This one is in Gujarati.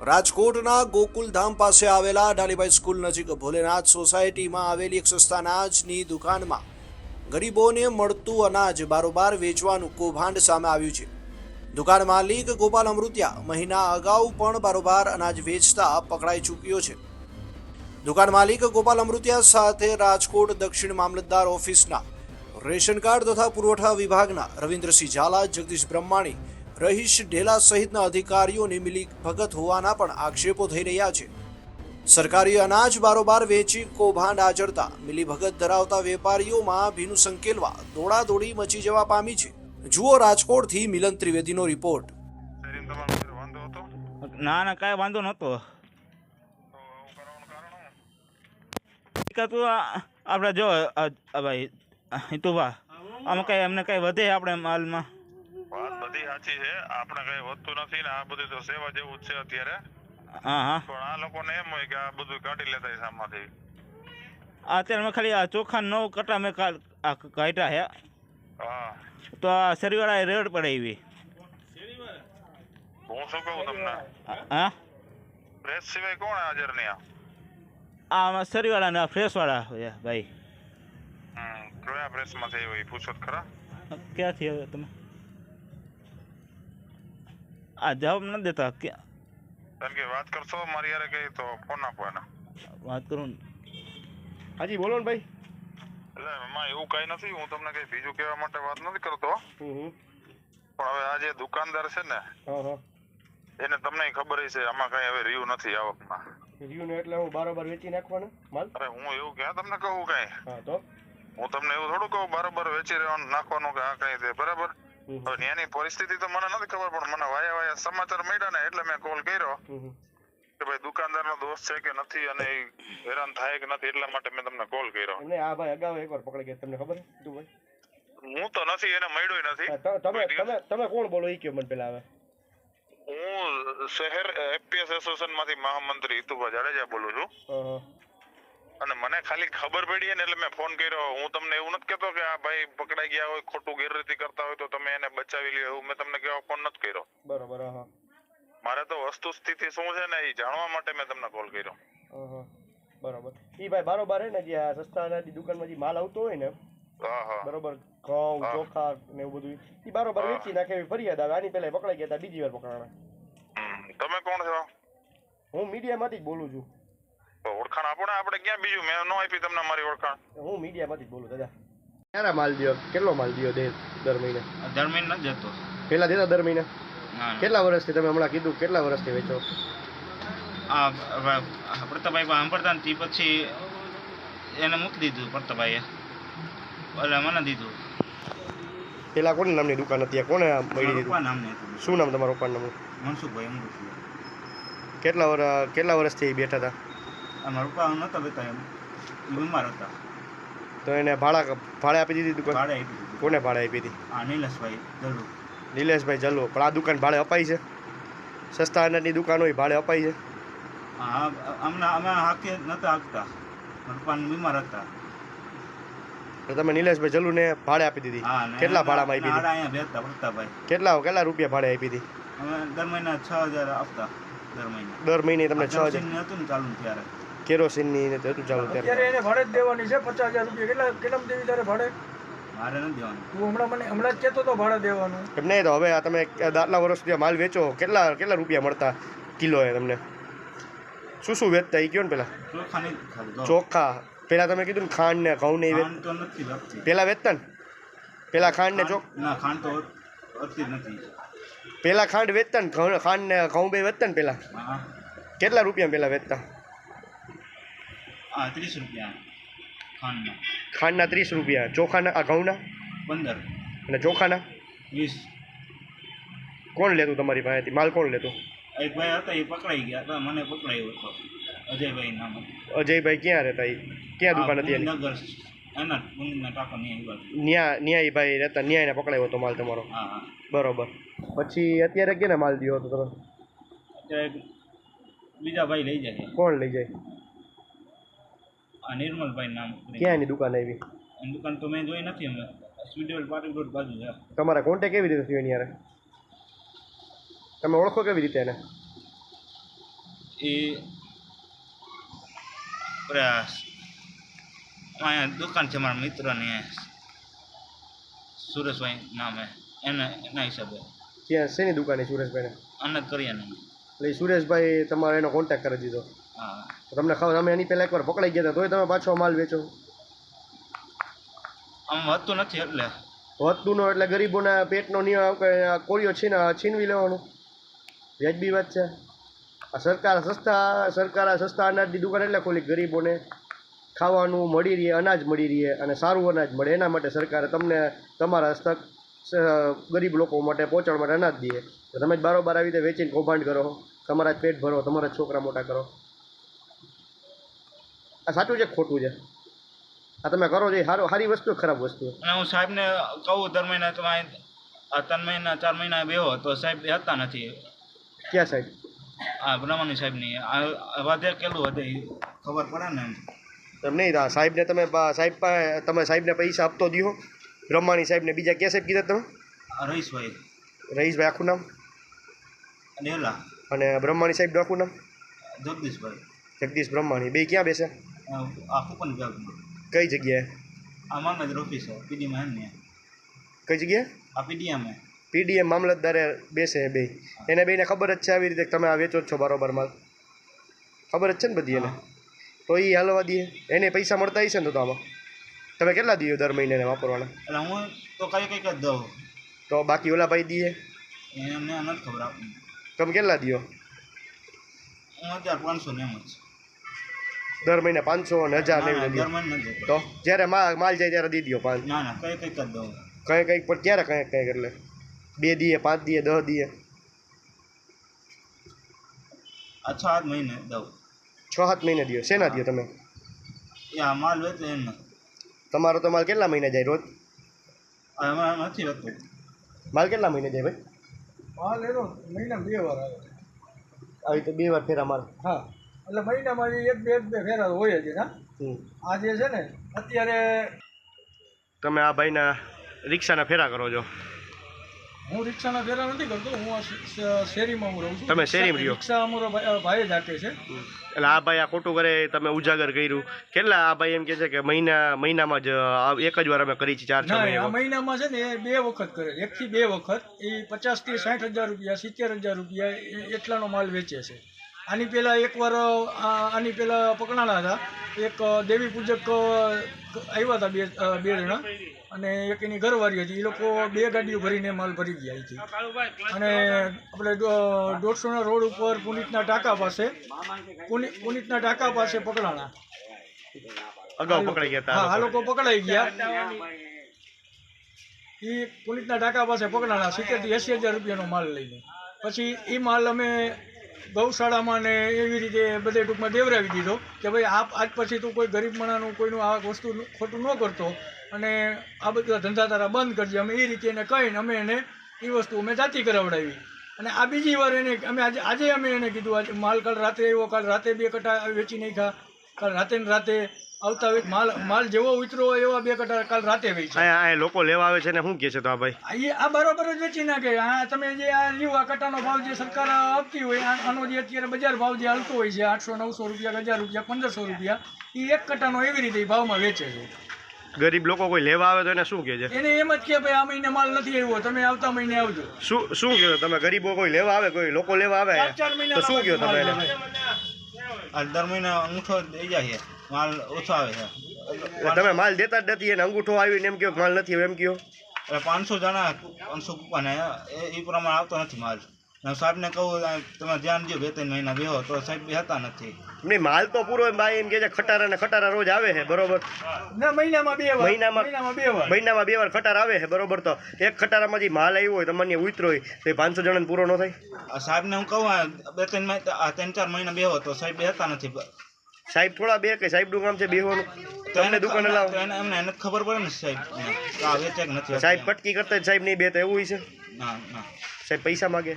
રાજકોટના ગોકુલધામ પાસે આવેલા ડાલીભાઈ સ્કૂલ નજીક ભોલેનાથ સોસાયટીમાં આવેલી એક સસ્તા અનાજની દુકાનમાં ગરીબોને મળતું અનાજ બારોબાર વેચવાનું કૌભાંડ સામે આવ્યું છે. દુકાન માલિક ગોપાલ અમૃતિયા મહિના અગાઉ પણ બારોબાર અનાજ વેચતા પકડાઈ ચૂક્યો છે. દુકાન માલિક ગોપાલ અમૃતિયા સાથે રાજકોટ દક્ષિણ મામલતદાર ઓફિસના રેશન કાર્ડ તથા પુરવઠા વિભાગના રવિન્દ્રસિંહ ઝાલા, જગદીશ બ્રહ્માણી રહીશ ઢેલા સહિતના અધિકારીઓની મિલી ભગત હોવાના પણ આક્ષેપો થઈ રહ્યા છે. સરકારી અનાજ બારોબાર વેચી કૌભાંડ આચરતા મિલીભગત ધરાવતા વેપારીઓમાં ભીનું સંકેલવા દોડાદોડી મચી જવા પામી છે. જુઓ રાજકોટથી મિલન ત્રિવેદીનો રિપોર્ટ. ના ના કાંઈ વાંધો નહોતો. આપણે જો ભાઈ આ ભાઈ હિતુભા આમાં કઈ એમને કઈ વધે આપણે માલમાં? બધી સાચી છે. આપણે કઈ વધતું નથી ને આ બધું તો સેવા જેવું જ છે અત્યારે. હા હા. પણ આ લોકોને એમ હોય કે આ બધું કાઢી લેતા હોય સામાંથી આ અત્યારે મેં ખાલી આ ચોખા નવ કટા મેં કાલ આ કાઢ્યા હે હા. તો આ શરીવાળા રેડ પડે એવી. હું શું કહું તમને? હા? પ્રેસ સિવાય કોણ હાજર નહીં આ? શરીવાળા ને આ ફ્રેશવાળા છે ભાઈ. હમ કયા પ્રેસમાં થઈ હોય એ પૂછો તો ખરા. ક્યાંથી હવે તમે? આ જવાબ નથી દેતા કે કારણ કે વાત કરશો મારી યારે કઈ તો ફોન આપો એને. વાત કરું હાજી બોલો ને ભાઈ. એટલે એમાં એવું કઈ નથી હું તમને કઈ બીજું કહેવા માટે વાત નથી કરતો. પણ હવે આ જે દુકાનદાર છે ને હા હા. એને તમને ખબર છે આમાં કઈ હવે રહ્યું નથી આવકમાં. રહ્યું ને એટલે હું બારોબાર વેચી નાખવાનો માલ અરે હું એવું ક્યાં તમને કહું કઈ? હા તો? હું તમને એવું થોડું કહું બરાબર વેચી રહેવાનું નાખવાનું કે આ કઈ છે બરાબર? હવે ત્યાંની પરિસ્થિતિ તો મને નથી ખબર પણ મને વાયા વાયા સમાચાર મળ્યા ને એટલે મેં કોલ કર્યો. કે ભાઈ દુકાનદારનો દોષ છે કે નથી અને હેરાન થાય કે નથી એટલા માટે મેં તમને કોલ કર્યો. એમને આ ભાઈ અગાઉ એકવાર પકડી ગયા તમને ખબર ભાઈ? હું તો નથી એને મળ્યો નથી. તમે તમે તમે કોણ બોલો એ કયો મને પેલા આવે હું શહેર એપીએસ એસોસિએશનમાંથી મહામંત્રી હિતુભા જાડેજા બોલું છું. અને મને ખાલી ખબર પડી ને એટલે મેં ફોન કર્યો. હું તમને એવું નથી કેતો કે આ ભાઈ પકડાઈ ગયા હોય ખોટું ગેરરીતિ કરતા હોય તો તમે એને બચાવી લ્યો એવું મેં તમને કેવા ફોન નથી કર્યો. બરોબર હા. મારે તો વસ્તુ સ્થિતિ શું છે ને એ જાણવા માટે મેં તમને કોલ કર્યો. બરોબર. ઈ ભાઈ બારોબાર હે ને જે આ સસ્તાની દુકાનમાં જે માલ આવતો હોય ને બરોબર? ઘઉં ચોખા ને એવું બધું. ઈ બારોબાર. વેચી નાખે એવી ફરિયાદ આવે. આની પહેલા પકડાઈ ગયા હતા બીજી વાર પકડાણા. તમે કોણ છો? હું મીડિયામાંથી જ બોલું છું. ઓળખાણ આપો ને આપણે ક્યાં બીજું? મેં નો આપી તમને મારી ઓળખાણ. હું મીડિયામાંથી બોલું દાદા. ક્યારે માલ દ્યો? કેટલો માલ દિયો દે દર મહિને? દર મહિને નથી જતો. પેલા દેતા દર મહિને? ના કેટલા વર્ષથી તમે હમણાં કીધું કેટલા વર્ષથી વેચો? આ પ્રતાપભાઈ સાંભળતા ને તે પછી એને મૂકી દીધું પડતાભાઈએ એટલે મને દીધું. પેલા કોની નામની દુકાન હતી? આ કોને મળી દીધું? શું નામ તમારું પપ્પાનું નામ? મનસુખભાઈ કેટલા વર કેટલા વર્ષથી બેઠા હતા? આ મારા પપ્પા નહોતા બેતા એમ. એ બીમાર હતા. તો એને ભાડા ભાડે આપી દીધી દુકાન? ભાડે આપી દીધું. કોને ભાડે આપી હતી આ નીલેશભાઈ જરૂર નિલેશભાઈ જલ્લો. પણ આ દુકાન ભાડે અપાઈ છે? સસ્તા અનાજની દુકાન હોય ભાડે અપાઈ છે? હા અમને અમે હાકી નહોતા હાંકતા પપ્પા બીમાર હતા. તો તમે નિલેશભાઈ જલ્લુને ભાડે આપી દીધી. કેટલા ભાડામાં આપી દીધી? અહીંયા બેસતા પ્રતાપભાઈ કેટલા કેટલા રૂપિયા ભાડે આપી હતી અમે દર મહિના છ હજાર આપતા દર મહિને. દર મહિને તમને છ હજાર? હતું ને ચાલુ ત્યારે. કેરોસીનની ને હતું ચાલુ ત્યારે અત્યારે એને ભાડે જ દેવાની છે પચાસ હજાર રૂપિયા. કેટલા કેટલા દેવી તારે ભાડે? મારે નથી દેવાનું. તું હમણાં મને હમણાં જ કહેતો તો ભાડે દેવાનું. એમ નહીં તો હવે આ તમે આટલા વર્ષ સુધી માલ વેચો કેટલા કેટલા રૂપિયા મળતા કિલો એ તમને? શું શું વેચતા? એ કયો ને પેલા. ચોખા પેલા તમે કીધું ને ખાંડ ને ઘઉં ને એ વેચ ખાંડ તો નથી વધતી પેલા વેચતા ને? પેલા ખાંડ ને ચોખ ના ખાંડ તો નથી. પેલા ખાંડ વેચતા ને ઘઉં ખાંડ ને ઘઉં બે વેચતા ને પેલા? કેટલા રૂપિયા પેલા વેચતા? હા ત્રીસ રૂપિયા ખાંડના. ખાંડના ત્રીસ રૂપિયા. ચોખાના આ ઘઉંના? પંદર. અને ચોખાના? વીસ. કોણ લેતું તમારી પાસેથી માલ કોણ લેતું? એક ભાઈ હતા એ પકડાઈ ગયા હતા મને પકડાયો હતો. અજયભાઈ નામ અજયભાઈ ક્યાં રહેતા? એ ક્યાં દુકાન હતી નગર એના. ન્યા ન્યાય ભાઈ રહેતા ન્યાયને પકડાયો હતો માલ તમારો? હા હા. બરોબર. પછી અત્યારે કેને માલ દ્યો હતો તમે અત્યારે બીજા ભાઈ લઈ જાય. કોણ લઈ જાય? આ નિર્મલભાઈ નામ ક્યાં એની દુકાન આવી? એની દુકાન તો મેં જોઈ નથી અમે સ્વીડેલ પાટી રોડ બાજુ છે. તમારા કોન્ટેક કેવી રીતે થયો એની યારે? તમે ઓળખો કેવી રીતે એને? એ પ્રયાસ અહીંયા દુકાન છે મારા મિત્રની. સુરેશભાઈ નામે એના એના હિસાબે. ત્યાં શેની દુકાને સુરેશભાઈને? અનદ કરીએ ને એટલે સુરેશભાઈ તમારો એનો કોન્ટેક્ટ કરી દીધો. તમને ખબર અમે એની પહેલાં એકવાર પકડાઈ ગયા હતા તોય તમે પાછો માલ વેચો. આમ વધતું નથી એટલે. વધતુંનો એટલે ગરીબોના પેટનો નિયમ કોળીઓ છીન છીનવી લેવાનો. વ્યાજબી વાત છે. આ સરકાર સસ્તા સરકાર આ સસ્તા અનાજની દુકાન એટલે ખોલી ગરીબોને ખાવાનું મળી રહે અનાજ મળી રહે અને સારું અનાજ મળે. એના માટે સરકારે તમને તમારા હસ્તક ગરીબ લોકો માટે પહોંચાડવા માટે અનાજ દે. તો તમે જ બારોબાર આવી રીતે વેચીને કૌભાંડ કરો. તમારા જ પેટ ભરો તમારા છોકરા મોટા કરો. આ સાચું છે ખોટું છે? આ તમે કરો છો સારું સારી વસ્તુ ખરાબ વસ્તુ. અને હું સાહેબને કહું દર મહિના તમે આ ત્રણ મહિના ચાર મહિના બેહો તો સાહેબ હતા નથી. ક્યાં સાહેબ? આ બ્રહ્માની સાહેબની. આ વધે કેટલું વધે ખબર પડે ને એમ. નહીં સાહેબને તમે સાહેબ તમે સાહેબને પૈસા આપતો દો બ્રહ્માની સાહેબને બીજા ક્યાં સાહેબ કીધા તમે? રહીશભાઈ. રહીશભાઈ આખું નામ? ડેલા. અને બ્રહ્માણી સાહેબ આખું નામ જગદીશભાઈ. જગદીશ બ્રહ્માણી. બે ક્યાં બેસે? આ આ કૂપન વિભાગમાં. કઈ જગ્યાએ? આ મામલતદાર ઓફિસ પીડીમાં એમ કઈ જગ્યાએ? આ પીડીએમ પીડીએમ મામલતદારે બેસે બે. એને બેને ખબર જ છે આવી રીતે તમે આ વેચો જ છો બરોબર માલ. ખબર જ છે ને બધી એને? તો એ હાલવા દઈએ એને પૈસા મળતા હશે ને તો આમાં? તમે કેટલા દીયો દર મહિને વાપરવાના? એટલે હું તો કઈ કઈ જ દઉં. તો બાકી ઓલા ભાઈ દઈએ એમને નથી ખબર આપણને તમે કેટલા દિયો હું હજાર પાંચસો ને એમ જ દર મહિને પાંચસો અને હજાર ને ના, એવી રીતે દર મહિને નથી દેતો. તો જ્યારે માલ માલ જાય ત્યારે દી દો પાંચ. ના ના કઈ કઈ જ દઉં. કંઈ કંઈક પણ ક્યારે કંઈક કંઈક એટલે? બે દીએ પાંચ દીએ દસ દીએ. આ છ આઠ મહિને દઉં. છ સાત મહિને દીઓ શેના દીઓ તમે? એ આ માલ વેચે એમ તમારો તો માલ કેટલા મહિને જાય રોજ? એમાં નથી હોતું માલ કેટલા મહિને જાય ભાઈ? માલ એનો મહિના બે વાર આવે. આવી રીતે બે વાર ફેરા મારે હા એટલે મહિનામાં એક બે એક બે ફેરા હોય જ ના હમ. આ જે છે ને અત્યારે તમે આ ભાઈના રિક્ષાના ફેરા કરો છો. હું રિક્ષાના ફેરા નથી કરતો હું શેરીમાં હું રહું છું. તમે શેરીમાં રહ્યો? રિક્ષા અમારો ભાઈ જ હાકે છે. એટલે આ ભાઈ આ ખોટું કરે તમે ઉજાગર કર્યું. કેટલા આ ભાઈ એમ કે છે કે મહિના મહિનામાં જ એક જ વાર અમે કરી છે ચાર છ મહિના મહિનામાં છે ને એ બે વખત કરે. એક થી બે વખત. એ પચાસથી સાઠ હજાર રૂપિયા સિત્તેર હજાર રૂપિયા એટલાનો માલ વેચે છે. આની પહેલાં એકવાર આની પહેલાં પકડાણા હતા. એક દેવી પૂજક આવ્યા હતા બે બે જણા. અને એક એની ઘરવાળી હતી. એ લોકો બે ગાડીઓ ભરીને માલ ભરી ગયા હતી અને આપણે દોઢસોના રોડ ઉપર પુનિતના ટાંકા પાસે પુનિ- પુનિતના ટાંકા પાસે પકડાણા. અગાઉ પકડાઈ ગયા હા આ લોકો. પકડાઈ ગયા. એ પુનિતના ટાંકા પાસે પકડાણા સિત્તેરથી એસી હજાર રૂપિયાનો માલ લઈને. પછી એ માલ અમે ગૌશાળામાં ને એવી રીતે બધે ટૂંકમાં દેવરાવી દીધો કે ભાઈ આપ આજ પછી તું કોઈ ગરીબ માણાનું, કોઈનું આ વસ્તુ ખોટું ન કરતો અને આ બધા ધંધા તારા બંધ કરજે. અમે એ રીતે એને કહીને અમે એને એ વસ્તુ અમે જાતિ કરાવડાવી. અને આ બીજી વાર એને અમે આજે આજે અમે એને કીધું, આજે માલ કાલ રાત્રે એવો કાલ રાતે બે કટા વેચી નાખ્યા. કાલ રાતે ને રાતે આવતા હોય માલ માલ જેવો ઉતરો હોય એવા બે કટા કાલ રાતે અહીંયા અહીંયા લોકો લેવા આવે છે ને શું કહે છે તો આ ભાઈ? આ બરોબર જ વેચી નાખે. આ તમે જે આ લીવ આ કટાનો ભાવ જે સરકાર આપતી હોય આ- આનો જે અત્યારે બજાર ભાવ જે હાલતો હોય છે આઠસો નવસો રૂપિયા હજાર રૂપિયા પંદરસો રૂપિયા એ એક કટાનો એવી રીતે ભાવમાં વેચે છે. ગરીબ લોકો કોઈ લેવા આવે તો એને શું કહે છે? એને એમ જ કે ભાઈ આ મહિને માલ નથી આવ્યો તમે આવતા મહિને આવજો. શું શું કહો તમે? ગરીબો કોઈ લેવા આવે કોઈ લોકો લેવા આવે? ચાર મહિના તો શું કહો તમે એને? આ દર મહિને અંગૂઠો દઈ જાય છે. માલ ઓછો આવે છે. તમે માલ દેતા જ નથી એને અંગૂઠો આવીને એમ કહો માલ નથી એમ કહો એટલે પાંચસો જણા પાંચસો કૂપાને એ પ્રમાણે આવતો નથી માલ. સાહેબને કહું તમે ધ્યાન દો બે ત્રણ મહિના બેહો તો સાહેબ બેહતા નથી. નહીં માલ તો પૂરો ભાઈ એમ કહે છે ખટારા ને ખટારા રોજ આવે છે બરોબર? ના મહિનામાં બે વાર મહિનામાં- મહિનામાં બે વાર. મહિનામાં બે વાર ખટાર આવે છે બરોબર તો. એક ખટારામાં જે માલ આવ્યો હોય તમને ઉતરો હોય તો એ પાંચસો જણાને પૂરો ન થાય? આ સાહેબને હું કહું બે ત્રણ મહિના આ ત્રણ ચાર મહિના બેહો તો સાહેબ બેહતા નથી. સાહેબ થોડા બે કે સાહેબનું કામ છે બેહવાનું? તો તમને એને દુકાને લાવો. એને એમને એને ખબર પડે ને સાહેબ આ વેચે કે નથી સાહેબ. કટકી કરતા જ સાહેબ નહીં બે તો એવું હોય છે? ના ના. સાહેબ પૈસા માગે.